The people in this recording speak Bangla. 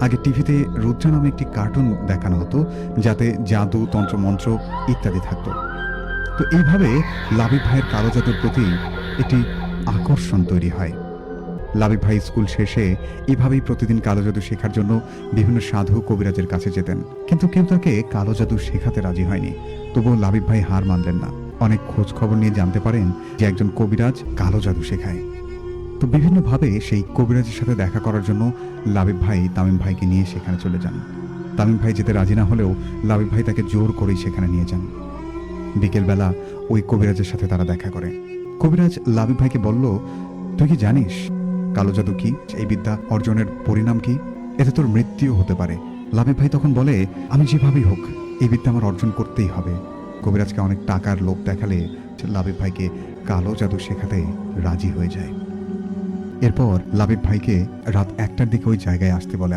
আগে টিভিতে রুদ্রা নামে একটি কার্টুন দেখানো হতো, যাতে জাদু, তন্ত্রমন্ত্র ইত্যাদি থাকতো। তো এইভাবে লাবিব ভাইয়ের কালো জাদুর প্রতি একটি আকর্ষণ তৈরি হয়। লাবিব ভাই স্কুল শেষে এভাবেই প্রতিদিন কালো জাদু শেখার জন্য বিভিন্ন সাধু কবিরাজের কাছে যেতেন। কিন্তু কেউ তাকে কালো জাদু শেখাতে রাজি হয়নি। তবুও লাবিব ভাই হার মানলেন না। অনেক খোঁজ খবর নিয়ে জানতে পারেন যে একজন কবিরাজ কালো জাদু শেখায়। তো বিভিন্নভাবে সেই কবিরাজের সাথে দেখা করার জন্য লাবিব ভাই তামিম ভাইকে নিয়ে সেখানে চলে যান। তামিম ভাই যেতে রাজি না হলেও লাবিব ভাই তাকে জোর করেই সেখানে নিয়ে যান। বিকেলবেলা ওই কবিরাজের সাথে তারা দেখা করে। কবিরাজ লাবিব ভাইকে বলল, তুই কি জানিস কালো জাদু কি? এই বিদ্যা অর্জনের পরিণাম কি? এতে তোর মৃত্যুও হতে পারে। লাবিব ভাই তখন বলে, আমি যেভাবেই হোক, এই বিদ্যা আমার অর্জন করতেই হবে। কবিরাজকে অনেক টাকার লোভ দেখালে লাবিব ভাইকে কালো জাদু শেখাতে রাজি হয়ে যায়। এরপর লাবিব ভাইকে রাত একটার দিকে ওই জায়গায় আসতে বলে